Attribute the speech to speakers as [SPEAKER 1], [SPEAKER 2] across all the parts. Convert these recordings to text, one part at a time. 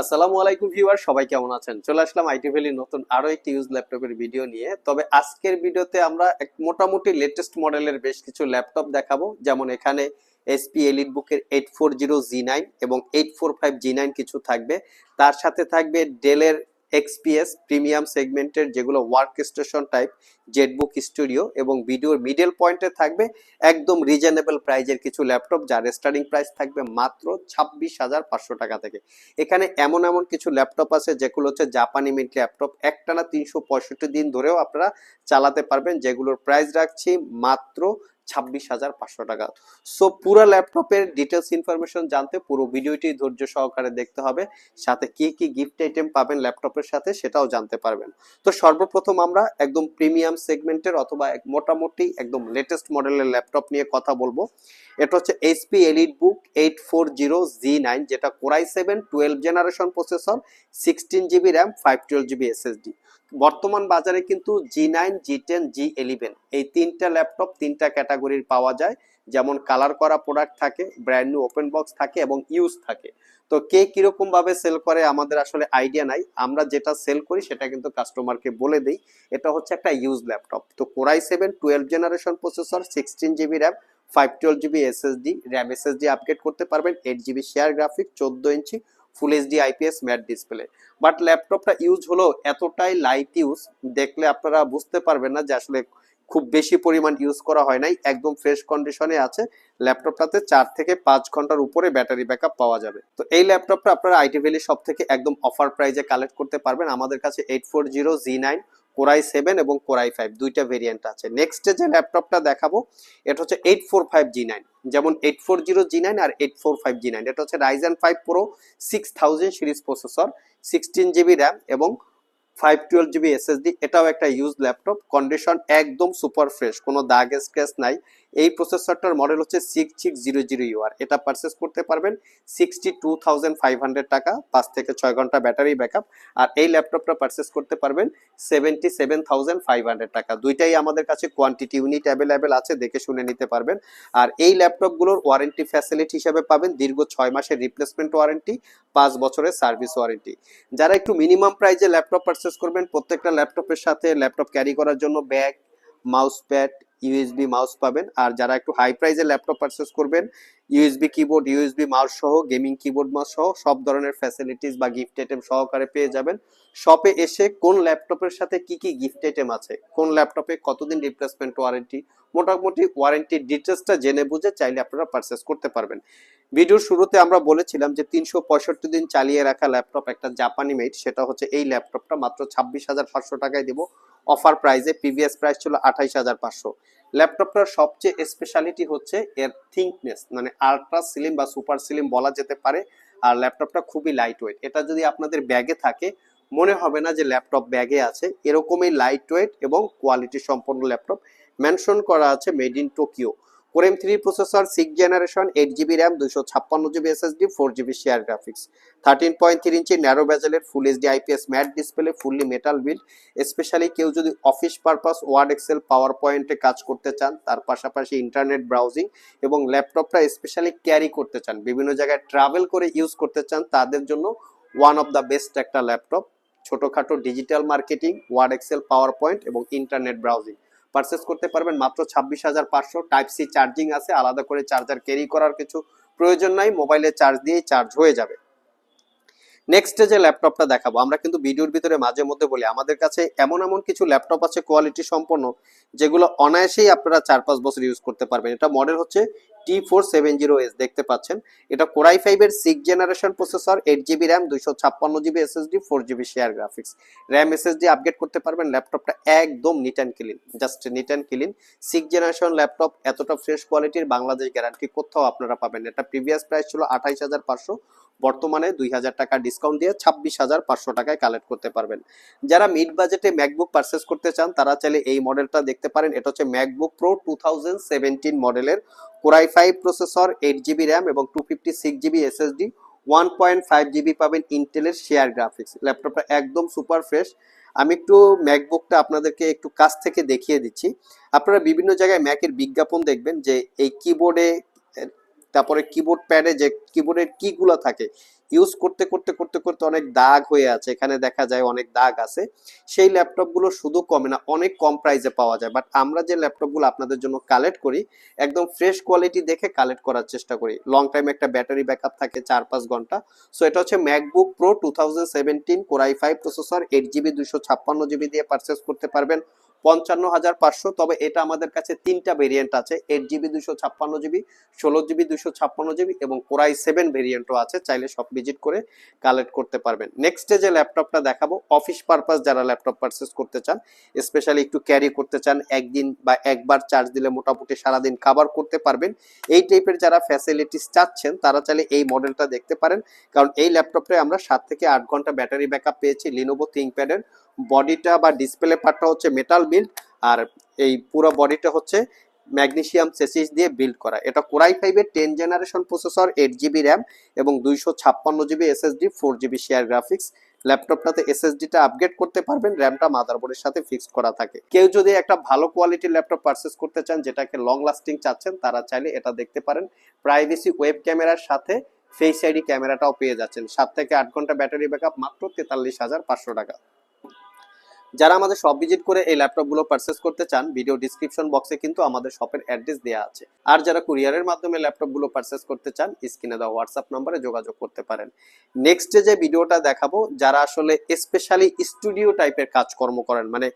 [SPEAKER 1] আসসালামু আলাইকুম ভিউয়ার, সবাই কেমন আছেন? চলে আসলাম আইটি ভ্যালির নতুন আরও একটি ইউজ ল্যাপটপের ভিডিও নিয়ে। তবে আজকের ভিডিওতে আমরা এক মোটামুটি লেটেস্ট মডেলের বেশ কিছু ল্যাপটপ দেখাবো। যেমন এখানে এসপি এলিট বুকের eight four zero G nine এবং eight four five G nine কিছু থাকবে। তার সাথে থাকবে ডেলের এক্সপিএস প্রিমিয়াম সেগমেন্টের যেগুলো work station type ZBook studio এবং ভিডিওর মিডল পয়েন্টে থাকবে, একদম রিজনেবল প্রাইজের কিছু ল্যাপটপ যার স্টার্টিং প্রাইস থাকবে মাত্র ছাব্বিশ হাজার পাঁচশো টাকা থেকে। এখানে এমন এমন কিছু ল্যাপটপ আছে যেগুলো হচ্ছে জাপানি মিন্ট ল্যাপটপ একটানা তিনশো পঁয়ষট্টি দিন ধরেও আপনারা চালাতে পারবেন, যেগুলোর প্রাইস রাখছি মাত্র ছাব্বিশ হাজার পাঁচশো টাকা। সো পুরো ল্যাপটপের ডিটেলস ইনফরমেশন জানতে পুরো ভিডিওটি ধৈর্য সহকারে দেখতে হবে। সাথে কি কি গিফট আইটেম পাবেন ল্যাপটপের সাথে সেটাও জানতে পারবেন। তো, সর্বপ্রথম আমরা একদম প্রিমিয়াম সেগমেন্টের অথবা এক মোটামুটি একদম লেটেস্ট মডেলের ল্যাপটপ নিয়ে কথা বলব। এটা হচ্ছে HP elite book eight four zero G nine যেটা core i seven twelve generation processor sixteen GB RAM five twelve GB SSD বর্তমান বাজারে কিন্তু G nine G ten G eleven এই তিনটা ল্যাপটপ তিনটা ক্যাটাগরির পাওয়া যায়। যেমন কালার করা প্রোডাক্ট থাকে ব্র্যান্ড নিউ ওপেন বক্স থাকে এবং ইউজ থাকে। তো কে কীরকম ভাবে সেল করে আমাদের আসলে আইডিয়া নাই। আমরা যেটা সেল করি সেটা কিন্তু কাস্টমারকে বলে দিই। এটা হচ্ছে একটা ইউজ ল্যাপটপ তো core i seven twelve generation processor sixteen GB RAM five twelve GB SSD RAM SSD upgrade করতে পারবেন এইট জিবি শেয়ার গ্রাফিক চোদ্দ ইঞ্চি full HD IPS matte display but ল্যাপটপটা ইউজ হলো এতটাই লাইট ইউজ দেখলে আপনারা বুঝতে পারবেন না যে আসলে খুব বেশি পরিমাণ ইউজ করা হয় নাই, একদম ফ্রেশ কন্ডিশনে আছে। ল্যাপটপটাতে চার থেকে পাঁচ ঘণ্টার উপরে ব্যাটারি ব্যাকআপ পাওয়া যাবে। তো এই ল্যাপটপটা আপনারা আইটি ভ্যালি সব থেকে একদম অফার প্রাইজে কালেক্ট করতে পারবেন। আমাদের কাছে eight four zero G nine core i seven এবং কোরাই ফাইভ, দুইটা ভেরিয়েন্ট আছে। নেক্সট যে ল্যাপটপটা দেখাবো, এটা হচ্ছে eight four five G nine যেমন eight four zero G nine আর eight four five G nine এটা হচ্ছে Ryzen five pro six thousand series processor sixteen GB RAM এবং ফাইভ টুয়েলভ জিবি এসএসডি এটাও একটা ইউজ ল্যাপটপ কন্ডিশন একদম super fresh কোনো দাগ scratch নাই। এই প্রসেসরটার মডেল হচ্ছে six six zero zero U R এটা পারচেস করতে পারবেন sixty two thousand five hundred টাকা, পাঁচ থেকে ছয় ঘণ্টা ব্যাটারি ব্যাকআপ আর এই ল্যাপটপটা পারচেস করতে পারবেন seventy seven thousand five hundred টাকা। দুইটাই আমাদের কাছে কোয়ান্টিটি ইউনিট অ্যাভেলেবেল আছে, দেখে শুনে নিতে পারবেন। আর এই ল্যাপটপগুলোর ওয়ারেন্টি ফ্যাসিলিটি হিসাবে পাবেন দীর্ঘ ছয় মাসের রিপ্লেসমেন্ট ওয়ারেন্টি পাঁচ বছরের সার্ভিস ওয়ারেন্টি যারা একটু মিনিমাম প্রাইজে ল্যাপটপ পারচেস করবেন, প্রত্যেকটা ল্যাপটপের সাথে ল্যাপটপ ক্যারি করার জন্য bag mouse pad USB mouse পাবেন। আর যারা একটু হাই প্রাইজে ল্যাপটপ পারচেস করবেন ইউএসবি কিবোর্ড ইউএসবি মাউস সহ গেমিং কিবোর্ড মাউস সহ, সব ধরনের ফ্যাসিলিটিস বা গিফট আইটেম সহকারে পেয়ে যাবেন। শপে এসে কোন ল্যাপটপের সাথে কি কি গিফট আইটেম আছে, কোন ল্যাপটপে কতদিন রিপ্লেসমেন্ট ওয়ারেন্টি মোটামুটি ওয়ারেন্টির ডিটেলসটা জেনে বুঝে চাইলে আপনারা পারচেস করতে পারবেন। ভিডিওর শুরুতে আমরা বলেছিলাম যে তিনশো পঁয়ষট্টি দিন চালিয়ে রাখা ল্যাপটপ একটা জাপানি মেড সেটা হচ্ছে এই ল্যাপটপটা মাত্র ছাব্বিশ হাজার পাঁচশো টাকায় দিব। অফার প্রাইসে প্রিভিয়াস প্রাইস ছিল আঠাইশ হাজার পাঁচশো। ল্যাপটপটার সবচেয়ে স্পেশালিটি হচ্ছে এর থিঙ্কনেস মানে আলট্রা সিলিম বা সুপার সিলিম বলা যেতে পারে। আর ল্যাপটপটা খুবই লাইট ওয়েট এটা যদি আপনাদের ব্যাগে থাকে, মনে হবে না যে ল্যাপটপ ব্যাগে আছে। এরকমই লাইট ওয়েট এবং কোয়ালিটি সম্পন্ন ল্যাপটপ। মেনশন করা আছে made in Tokyo core M three processor six generation eight GB RAM দুশো ছাপ্পান্ন GB SSD four GB share graphics thirteen point three inch narrow ব্যাজেলের full HD IPS matte display fully metal build specially কেউ যদি office purpose word excel power পয়েন্টে কাজ করতে চান, তার পাশাপাশি ইন্টারনেট ব্রাউজিং এবং ল্যাপটপটা স্পেশালি ক্যারি করতে চান, বিভিন্ন জায়গায় ট্রাভেল করে ইউজ করতে চান, তাদের জন্য ওয়ান অফ দ্য বেস্ট একটা ল্যাপটপ ছোটখাটো digital marketing word excel power point এবং ইন্টারনেট ব্রাউজিং পারচেস করতে পারবেন মাত্র ছাব্বিশ হাজার পাঁচশো। টাইপ সি চার্জিং আছে, আলাদা করে চার্জার ক্যারি করার কিছু প্রয়োজন নাই মোবাইলে চার্জ দিয়েই চার্জ হয়ে যাবে। নেক্সট যে ল্যাপটপটা দেখাবো, আমরা কিন্তু ভিডিওর ভিতরে মাঝে মধ্যে বলি, আমাদের কাছে এমন এমন কিছু ল্যাপটপ আছে কোয়ালিটি সম্পন্ন, যেগুলো অনায়াসেই আপনারা চার পাঁচ বছর ইউজ করতে পারবেন। এটা মডেল হচ্ছে T four seven zero S দেখতে পাচ্ছেন। এটা কোরাই ফাইভের six generation processor eight GB RAM দুইশো ছাপ্পান্ন GB SSD four GB share graphics RAM SSD upgrade করতে পারবেন ল্যাপটপটা একদম neat and clean just neat and clean six generation laptop এতটা ফ্রেশ কোয়ালিটির বাংলাদেশ গ্যারান্টি কোথাও আপনারা পাবেন এটা প্রিভিয়াস প্রাইস ছিল আঠাইশ হাজার পাঁচশো বর্তমানে দুই হাজার টাকা ডিসকাউন্ট দিয়ে ছাব্বিশ হাজার পাঁচশো টাকায় কালেক্ট করতে পারবেন। যারা মিড বাজেটে ম্যাকবুক পারচেস করতে চান, তারা চাইলে এই মডেলটা দেখতে পারেন। এটা হচ্ছে MacBook pro two thousand seventeen মডেলের core i five processor eight GB RAM এবং two fifty six GB SSD one point five GB পাবেন ইন্টেলের শেয়ার গ্রাফিক্স ল্যাপটপটা একদম সুপার ফ্রেশ আমি একটু ম্যাকবুকটা আপনাদেরকে একটু কাছ থেকে দেখিয়ে দিচ্ছি। আপনারা বিভিন্ন জায়গায় ম্যাকের বিজ্ঞাপন দেখবেন যে এই কিবোর্ডে তারপরে কিবোর্ড প্যাডে যে কিবোর্ডের কিগুলো থাকে ইউজ করতে করতে করতে করতে অনেক দাগ হয়ে আছে। এখানে দেখা যায় অনেক দাগ আছে। সেই ল্যাপটপগুলো শুধু কমে না, অনেক কম প্রাইসে পাওয়া যায়। বাট আমরা যে ল্যাপটপগুলো আপনাদের জন্য কালেক্ট করি, একদম ফ্রেশ কোয়ালিটি দেখে কালেক্ট করার চেষ্টা করি। লং টাইম একটা ব্যাটারি ব্যাকআপ থাকে চার, পাঁচ ঘণ্টা। সো এটা হচ্ছে MacBook pro two thousand seventeen core i five processor eight GB দুশো ছাপ্পান্ন জিবি দিয়ে পারচেস করতে পারবেন। পঞ্চান্ন হাজার পাঁচশো, তবে এটা আমাদের কাছে তিনটা ভেরিয়েন্ট আছে এইট জিবি দুশো ছাপ্পান্ন জিবি ষোলো জিবি দুশো ছাপ্পান্ন জিবি এবং কোরাই সেভেন ভেরিয়েন্টও আছে, চাইলে সব ভিজিট করে কালেক্ট করতে পারবেন। নেক্সটে যে ল্যাপটপটা দেখাবো অফিস পারপাস যারা ল্যাপটপ পারচেস করতে চান স্পেশালি একটু ক্যারি করতে চান, একদিন বা একবার চার্জ দিলে মোটামুটি সারাদিন খাবার করতে পারবেন। এই টাইপের যারা ফ্যাসিলিটিস চাচ্ছেন, তারা চাইলে এই মডেলটা দেখতে পারেন, কারণ এই ল্যাপটপে আমরা সাত থেকে আট ঘণ্টা ব্যাটারি ব্যাকআপ পেয়েছি লিনোভো থিঙ্কপ্যাডের বডিটা বা ডিসপ্লে পার্টটা হচ্ছে মেটাল বিল্ড আর এই পুরো বডিটা হচ্ছে ম্যাগনেসিয়াম সেসিস দিয়ে বিল্ড করা। এটা কোরাই ফাইভের ten generation processor, eight GB RAM এবং দুইশো ছাপ্পান্ন GB SSD, four GB share graphics. ল্যাপটপটাতে এসএসডিটা আপগ্রেড করতে পারবেন, র্যামটা মাদারবোর্ডের সাথে ফিক্সড করা থাকে। কেউ যদি একটা ভালো কোয়ালিটির ল্যাপটপ পারচেস করতে চান, যেটাকে লং লাস্টিং চাচ্ছেন, তারা চাইলে এটা দেখতে পারেন। প্রাইভেসি ওয়েব ক্যামেরার সাথে ফেস আইডি ক্যামেরাটাও পেয়ে যাচ্ছেন। সাত থেকে আট ঘণ্টা ব্যাটারি ব্যাকআপ মাত্র তেতাল্লিশ হাজার পাঁচশো টাকা। যারা আমাদের শপ ভিজিট করে এই ল্যাপটপগুলো পারচেস করতে চান ভিডিও ডিসক্রিপশন বক্সে কিন্তু আমাদের শপের অ্যাড্রেস দেওয়া আছে। আর যারা কুরিয়ারের মাধ্যমে ল্যাপটপগুলো পারচেস করতে চান স্ক্রিনে দেওয়া হোয়াটসঅ্যাপ নম্বরে যোগাযোগ করতে পারেন। নেক্সট যে ভিডিওটা দেখাবো, যারা আসলে স্পেশালি স্টুডিও টাইপের কাজকর্ম করেন মানে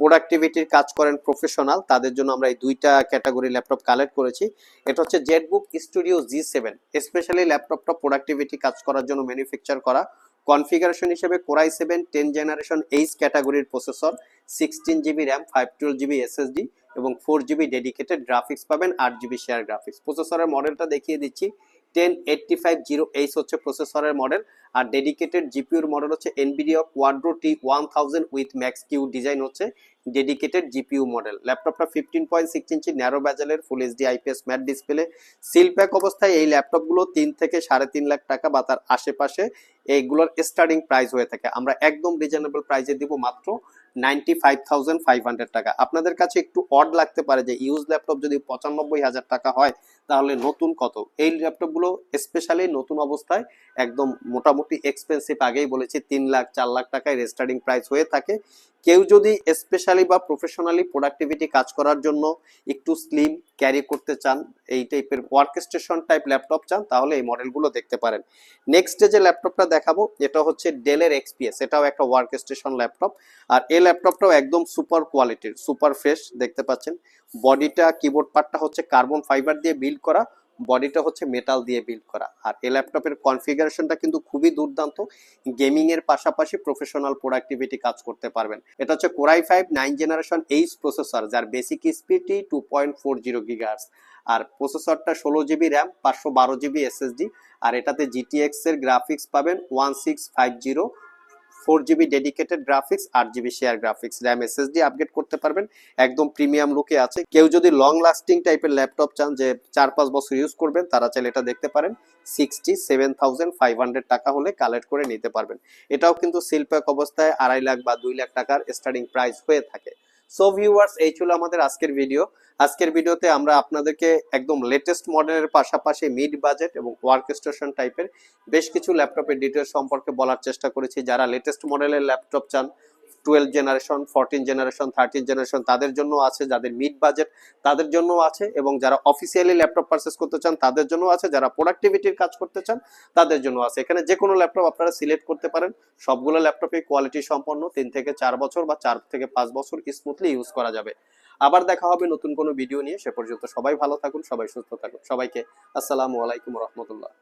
[SPEAKER 1] প্রোডাক্টিভিটির কাজ করেন প্রফেশনাল তাদের জন্য আমরা এই দুইটা ক্যাটাগরি ল্যাপটপ কালেক্ট করেছি। এটা হচ্ছে ZBook studio G seven specially ল্যাপটপটা প্রোডাক্টিভিটি কাজ করার জন্য ম্যানুফ্যাকচার করা। কনফিগারেশন হিসেবে core i seven, ten generation H ক্যাটাগরির processor, sixteen GB RAM, five, twelve GB SSD এবং ফোর জিবি ডেডিকেটেড গ্রাফিক্স পাবেন, আট জিবি শেয়ার গ্রাফিক্স প্রসেসরের মডেলটা দেখিয়ে দিচ্ছি। Ten eighty five zero H হচ্ছে প্রসেসরের মডেল আর ডেডিকেটেড জিপিউর মডেল হচ্ছে Nvidia Quadro T one thousand with Max Q design হচ্ছে ডেডিকেটেড জিপিইউ মডেল ল্যাপটপটা fifteen point six inch narrow ব্যাজেলের full HD IPS matte display seal pack অবস্থায় এই ল্যাপটপগুলো তিন থেকে সাড়ে তিন লাখ টাকা বা তার আশেপাশে এইগুলোর স্টার্টিং প্রাইস হয়ে থাকে। আমরা একদম রিজনেবল প্রাইসে দিব মাত্র ninety five thousand five hundred টাকা। আপনাদের কাছে একটু অড লাগতে পারে যে ইউজ ল্যাপটপ যদি পঁচানব্বই হাজার টাকা হয় তাহলে নতুন কত? এই ল্যাপটপগুলো স্পেশালি নতুন অবস্থায় একদম মোটামুটি এক্সপেন্সিভ আগেই বলেছি, তিন লাখ, চার লাখ টাকায় রেস্টার্টিং প্রাইস হয়ে থাকে। কেউ যদি স্পেশালি বা প্রফেশনালি প্রোডাক্টিভিটি কাজ করার জন্য একটু স্লিম ক্যারি করতে চান, এই টাইপের ওয়ার্ক স্টেশন টাইপ ল্যাপটপ চান, তাহলে এই মডেলগুলো দেখতে পারেন। নেক্সট যে ল্যাপটপটা দেখাবো, এটা হচ্ছে ডেলের এক্সপিএস এটাও একটা ওয়ার্ক স্টেশন ল্যাপটপ আর এই ল্যাপটপটাও একদম সুপার কোয়ালিটির সুপার ফ্রেশ দেখতে পাচ্ছেন। বডিটা কিবোর্ড পার্টটা হচ্ছে কার্বন ফাইবার দিয়ে বিল্ড করা বডিটা হচ্ছে মেটাল দিয়ে বিল্ড করা। আর এই ল্যাপটপের কনফিগারেশনটা কিন্তু খুবই দুর্দান্ত। গেমিং এর পাশাপাশি প্রফেশনাল প্রোডাক্টিভিটি কাজ করতে পারবেন। এটা হচ্ছে core i five nine generation H processor যার basic স্পিডটি two point four zero gigahertz আর প্রসেসরটা ষোলো জিবি র্যাম পাঁচশো বারো জিবি এসএসডি আর এটাতে জিটিএক্স এর গ্রাফিক্স পাবেন one six five zero four GB dedicated graphics আট GB share graphics RAM SSD upgrade করতে পারবেন। একদম প্রিমিয়াম লুকে আছে। কেউ যদি লং লাস্টিং টাইপের ল্যাপটপ চান যে চার পাঁচ বছর ইউজ করবেন, তারা চাইলে এটা দেখতে পারেন। Sixty seven thousand five hundred টাকা হলে কালেক্ট করে নিতে পারবেন। এটাও কিন্তু শিল্পক অবস্থায় আড়াই লাখ বা দুই লাখ টাকার স্টার্টিং প্রাইস হয়ে থাকে। সো ভিউয়ার্স এই ছিল আমাদের আজকের ভিডিও আজকের ভিডিওতে আমরা আপনাদেরকে একদম লেটেস্ট মডেলের পাশাপাশি মিড বাজেট এবং ওয়ার্ক স্টেশন টাইপের বেশ কিছু ল্যাপটপের ডিটেলস সম্পর্কে বলার চেষ্টা করেছি। যারা লেটেস্ট মডেলের ল্যাপটপ চান twelve generation fourteen generation thirteen generation তাদের জন্য আছে, যাদের মিড বাজেট তাদের জন্য আছে এবং যারা অফিসিয়ালি ল্যাপটপ পারচেস করতে চান তাদের জন্য আছে, যারা প্রোডাক্টিভিটির কাজ করতে চান তাদের জন্য আছে। এখানে যে কোনো ল্যাপটপ আপনারা সিলেক্ট করতে পারেন। সবগুলো ল্যাপটপে কোয়ালিটি সম্পন্ন, তিন থেকে চার বছর বা চার থেকে পাঁচ বছর স্মুথলি ইউজ করা যাবে। আবার দেখা হবে নতুন কোনো ভিডিও নিয়ে। সে পর্যন্ত সবাই ভালো থাকুন, সবাই সুস্থ থাকুন। সবাইকে আসসালামু আলাইকুম রহমতুল্লাহ।